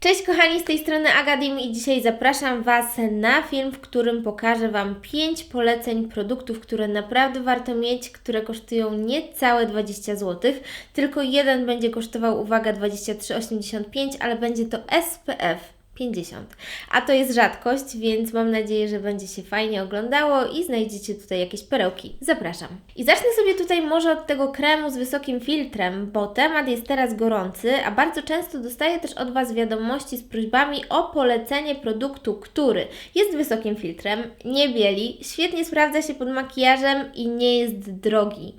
Cześć kochani, z tej strony Agadim i dzisiaj zapraszam Was na film, w którym pokażę Wam 5 poleceń produktów, które naprawdę warto mieć, które kosztują niecałe 20 zł, tylko jeden będzie kosztował, uwaga, 23,85, ale będzie to SPF 50. A to jest rzadkość, więc mam nadzieję, że będzie się fajnie oglądało i znajdziecie tutaj jakieś perełki. Zapraszam. I zacznę sobie tutaj może od tego kremu z wysokim filtrem, bo temat jest teraz gorący, a bardzo często dostaję też od Was wiadomości z prośbami o polecenie produktu, który jest wysokim filtrem, nie bieli, świetnie sprawdza się pod makijażem i nie jest drogi.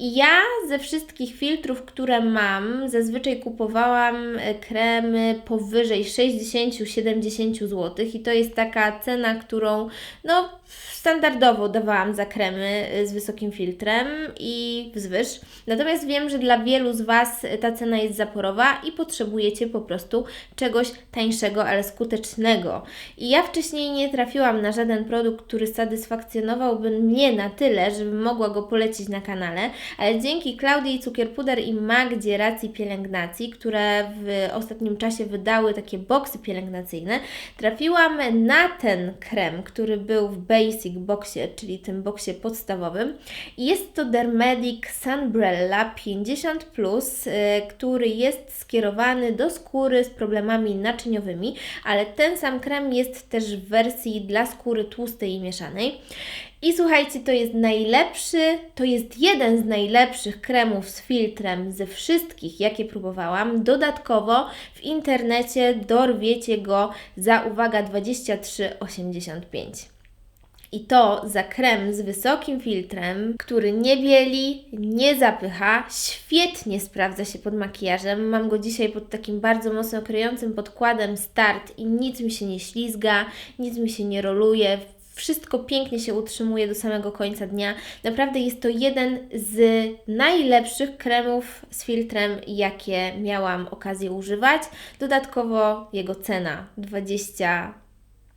I ja ze wszystkich filtrów, które mam, zazwyczaj kupowałam e, kremy powyżej 60-70 zł i to jest taka cena, którą no standardowo dawałam za kremy y, z wysokim filtrem i wzwyż. Natomiast wiem, że dla wielu z Was ta cena jest zaporowa i potrzebujecie po prostu czegoś tańszego, ale skutecznego. I ja wcześniej nie trafiłam na żaden produkt, który satysfakcjonowałby mnie na tyle, żebym mogła go polecić na kanale, ale dzięki Klaudii Cukierpuder i Magdzie Racji Pielęgnacji, które w ostatnim czasie wydały takie boksy pielęgnacyjne, trafiłam na ten krem, który był w Basic Boxie, czyli tym boksie podstawowym. Jest to Dermedic Sunbrella 50+, y, który jest skierowany do skóry z problemami naczyniowymi, ale ten sam krem jest też w wersji dla skóry tłustej i mieszanej. I słuchajcie, to jest najlepszy, to jest jeden z najlepszych kremów z filtrem ze wszystkich, jakie próbowałam. Dodatkowo w internecie dorwiecie go za uwaga 23,85. I to za krem z wysokim filtrem, który nie bieli, nie zapycha, świetnie sprawdza się pod makijażem. Mam go dzisiaj pod takim bardzo mocno kryjącym podkładem Start i nic mi się nie ślizga, nic mi się nie roluje. Wszystko pięknie się utrzymuje do samego końca dnia. Naprawdę jest to jeden z najlepszych kremów z filtrem, jakie miałam okazję używać. Dodatkowo jego cena 20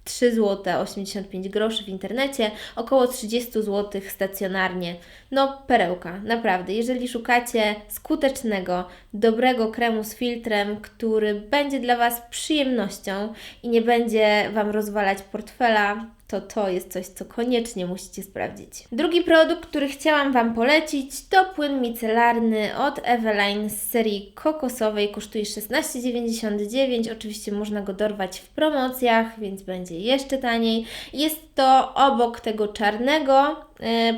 3 zł 85 groszy w internecie, około 30 zł stacjonarnie. No, perełka, naprawdę. Jeżeli szukacie skutecznego, dobrego kremu z filtrem, który będzie dla Was przyjemnością i nie będzie Wam rozwalać portfela, to to jest coś, co koniecznie musicie sprawdzić. Drugi produkt, który chciałam Wam polecić, to płyn micelarny od Eveline z serii kokosowej. Kosztuje 16,99. Oczywiście można go dorwać w promocjach, więc będzie jeszcze taniej. Jest to obok tego czarnego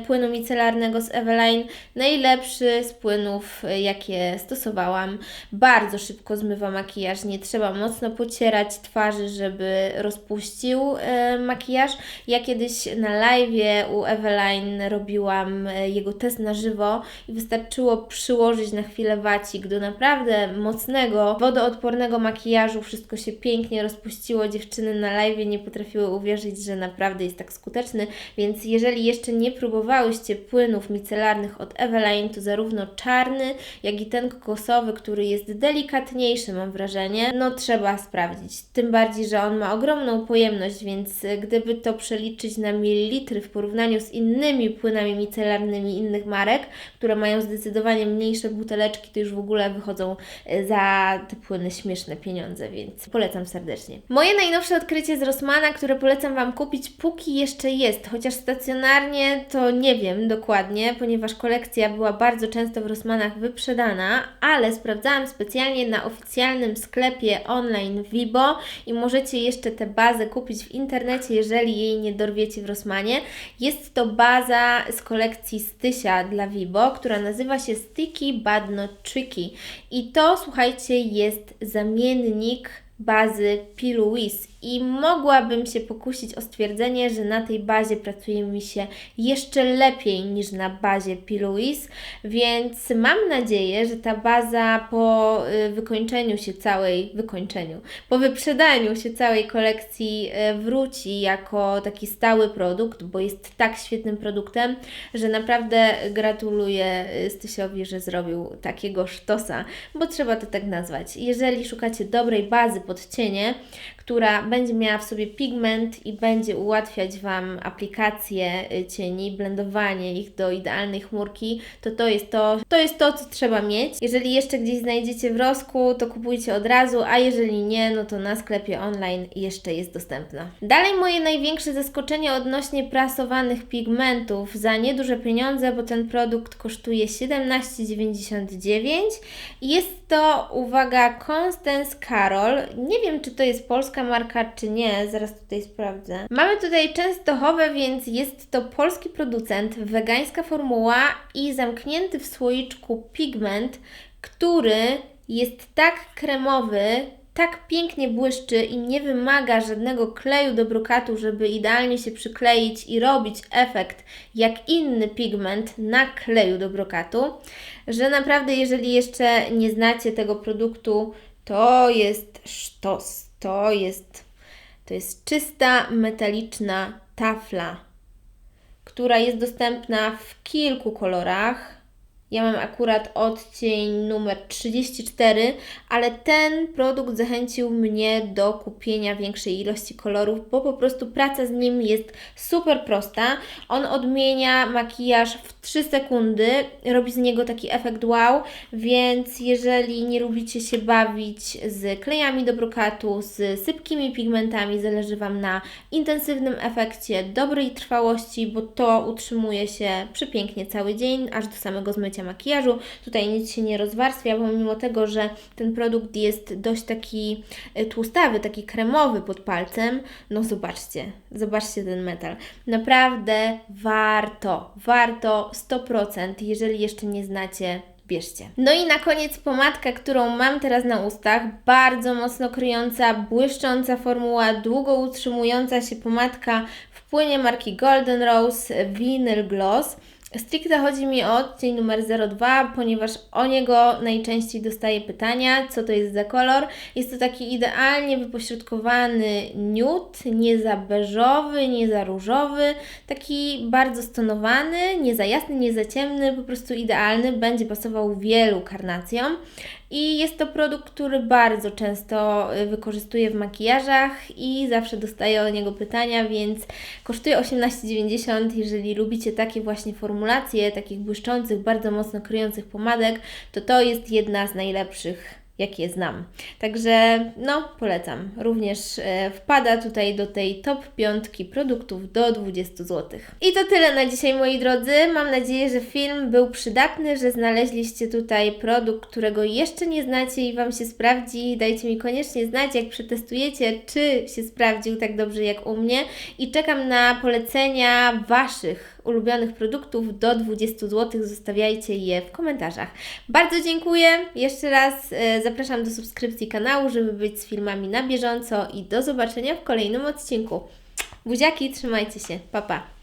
płynu micelarnego z Eveline. Najlepszy z płynów, e, jakie stosowałam. Bardzo szybko zmywa makijaż, nie trzeba mocno pocierać twarzy, żeby rozpuścił e, makijaż. Ja kiedyś na live u Eveline robiłam jego test na żywo i wystarczyło przyłożyć na chwilę wacik do naprawdę mocnego, wodoodpornego makijażu. Wszystko się pięknie rozpuściło. Dziewczyny na live nie potrafiły uwierzyć, że naprawdę jest tak skuteczny, więc jeżeli jeszcze nie próbowałyście płynów micelarnych od Eveline, to zarówno czarny, jak i ten kokosowy, który jest delikatniejszy, mam wrażenie, no trzeba sprawdzić. Tym bardziej, że on ma ogromną pojemność, więc e, gdyby to przeliczyć na mililitry w porównaniu z innymi płynami micelarnymi innych marek, które mają zdecydowanie mniejsze buteleczki, to już w ogóle wychodzą e, za te płyny śmieszne pieniądze, więc polecam serdecznie. Moje najnowsze odkrycie z Rossmana, które polecam Wam kupić, póki jeszcze jest, chociaż stacjonarnie to nie wiem dokładnie, ponieważ kolekcja była bardzo często w Rossmanach wyprzedana, ale sprawdzałam specjalnie na oficjalnym sklepie online Vibo i możecie jeszcze tę bazę kupić w internecie, jeżeli jej nie dorwiecie w Rossmanie. Jest to baza z kolekcji Stysia dla Vibo, która nazywa się Sticky But Not Tricky. I to, słuchajcie, jest zamiennik bazy P. I mogłabym się pokusić o stwierdzenie, że na tej bazie pracuje mi się jeszcze lepiej niż na bazie P. Więc mam nadzieję, że ta baza po y, wykończeniu się całej, wykończeniu, po wyprzedaniu się całej kolekcji y, wróci jako taki stały produkt, bo jest tak świetnym produktem, że naprawdę gratuluję y, Stysiowi, że zrobił takiego sztosa, bo trzeba to tak nazwać. Jeżeli szukacie dobrej bazy pod cienie, która będzie miała w sobie pigment i będzie ułatwiać Wam aplikację y, cieni, blendowanie ich do idealnej chmurki, to to jest to, to jest to, co trzeba mieć. Jeżeli jeszcze gdzieś znajdziecie w Rosku, to kupujcie od razu, a jeżeli nie, no to na sklepie online jeszcze jest dostępna. Dalej moje największe zaskoczenie odnośnie prasowanych pigmentów za nieduże pieniądze, bo ten produkt kosztuje 17,99 i jest to, uwaga, Constance Carol. Nie wiem, czy to jest polska marka, czy nie, zaraz tutaj sprawdzę. Mamy tutaj Częstochowe, więc jest to polski producent, wegańska formuła i zamknięty w słoiczku pigment, który jest tak kremowy, tak pięknie błyszczy i nie wymaga żadnego kleju do brokatu, żeby idealnie się przykleić i robić efekt jak inny pigment na kleju do brokatu, że naprawdę jeżeli jeszcze nie znacie tego produktu, to jest sztos, to jest, to jest czysta metaliczna tafla, która jest dostępna w kilku kolorach. Ja mam akurat odcień numer 34, ale ten produkt zachęcił mnie do kupienia większej ilości kolorów, bo po prostu praca z nim jest super prosta. On odmienia makijaż w 3 sekundy, robi z niego taki efekt wow, więc jeżeli nie lubicie się bawić z klejami do brokatu, z sypkimi pigmentami, zależy Wam na intensywnym efekcie, dobrej trwałości, bo to utrzymuje się przepięknie cały dzień, aż do samego zmycia makijażu. Tutaj nic się nie rozwarstwia, pomimo tego, że ten produkt jest dość taki e, tłustawy, taki kremowy pod palcem. No zobaczcie, zobaczcie ten metal. Naprawdę warto, warto 100%, jeżeli jeszcze nie znacie bierzcie. No i na koniec pomadka, którą mam teraz na ustach, bardzo mocno kryjąca, błyszcząca formuła, długo utrzymująca się pomadka w płynie marki Golden Rose Vinyl Gloss. Stricte chodzi mi o odcień numer 02, ponieważ o niego najczęściej dostaję pytania, co to jest za kolor. Jest to taki idealnie wypośrodkowany nude, nie za beżowy, nie za różowy, taki bardzo stonowany, nie za jasny, nie za ciemny, po prostu idealny, będzie pasował wielu karnacjom. I jest to produkt, który bardzo często y, wykorzystuję w makijażach i zawsze dostaję o niego pytania, więc kosztuje 18,90. Jeżeli lubicie takie właśnie formulacje, takich błyszczących, bardzo mocno kryjących pomadek, to to jest jedna z najlepszych jakie znam. Także no, polecam. Również e, wpada tutaj do tej top piątki produktów do 20 zł. I to tyle na dzisiaj, moi drodzy. Mam nadzieję, że film był przydatny, że znaleźliście tutaj produkt, którego jeszcze nie znacie i Wam się sprawdzi. Dajcie mi koniecznie znać, jak przetestujecie, czy się sprawdził tak dobrze jak u mnie. I czekam na polecenia Waszych ulubionych produktów do 20 zł. Zostawiajcie je w komentarzach. Bardzo dziękuję. Jeszcze raz e, zapraszam do subskrypcji kanału, żeby być z filmami na bieżąco i do zobaczenia w kolejnym odcinku. Buziaki, trzymajcie się. Pa, pa.